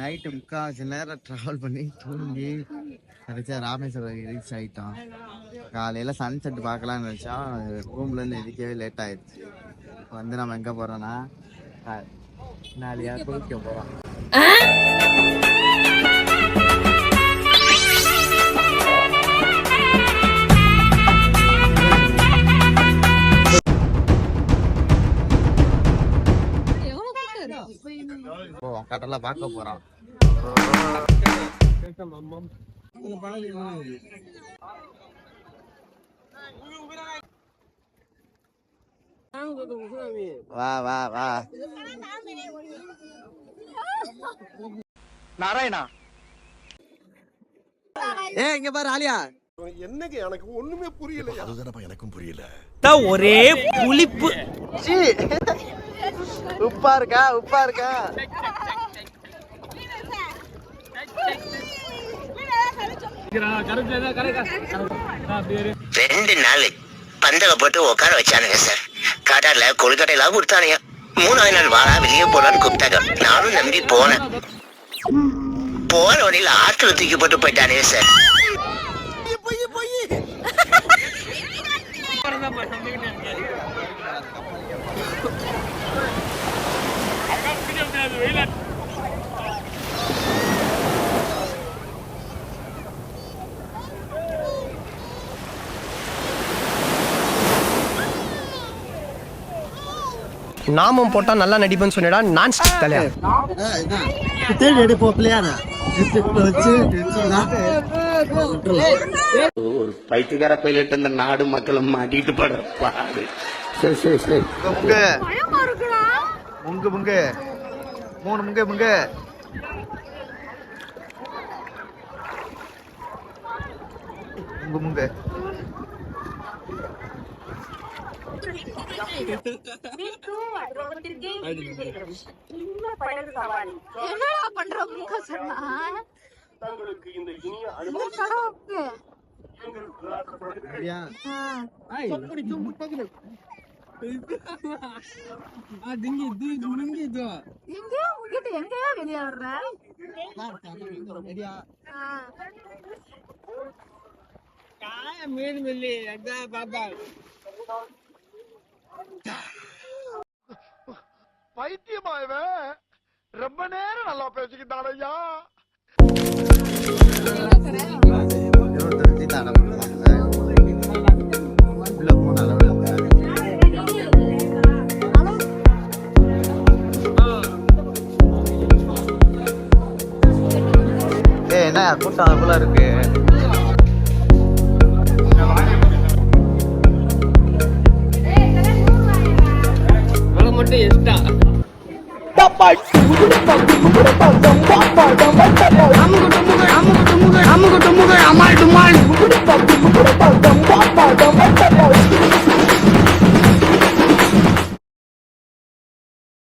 Night முக்கால்வாசி நேரம் travel பண்ணி தூங்கி கடைசியாக ராமேஸ்வரம் ரீச் ஆகிட்டோம் காலையில் சன்செட் பார்க்கலாம்னு நினச்சோம். ரூம்லேருந்து எதுக்கவே லேட் ஆயிடுச்சு. வந்து நம்ம எங்கே போகிறோன்னா நாளையாக குளிக்க போகிறோம் கடலை பார்க்க போறோம். வா வா வா. நாராயணா. ஏ இங்க பாரு ஆலியா. என்னங்க எனக்கு ஒண்ணுமே புரியலையா? அதுதானப்பா எனக்கும் புரியல. ஒரே புளிப்பு. சீ. உப்பா இருக்கா? உப்பா இருக்கா? ரெண்டு நாள் பந்தல போட்டு உட்கார வச்சானுங்க சார் கடல்ல கொழுக்கட்டையெல்லாம் கொடுத்தானுங்க. மூணாவது நாள் வாழா வெளியே போலான்னு கூப்பிட்டாங்க. நானும் நம்பி போனேன். போன வழியில ஆற்றுல தூக்கி போட்டு போயிட்டானுங்க சார் நாமம் போட்டா நல்லா நடிப்பேன்னு சொன்னடா. நான் தலையா? தேடி எடுப்போ பிள்ளையானா ஒரு பைத்தியக்கார பைலட் இந்த நாடு மக்களும் மாட்டிட்டு படுற பாடு சரி சரி. சரி முங்கு முங்கு முங்கு மூணு முங்கு முங்கு. முங்கு முங்கு. என்னடா பண்ற முக சொன்னா. கடவுளுக்கு அப்படியா எங்கேயோ உங்ககிட்ட எங்கேயோ வெளியே வர்ற ஆ. பைத்தியமா இவன் ரொம்ப நேரம் நல்லா பேசிக்கிட்டான் ஐயா என்ன கூட்டம் அதுக்குள்ள இருக்கு. மட்டும் எஸ்டா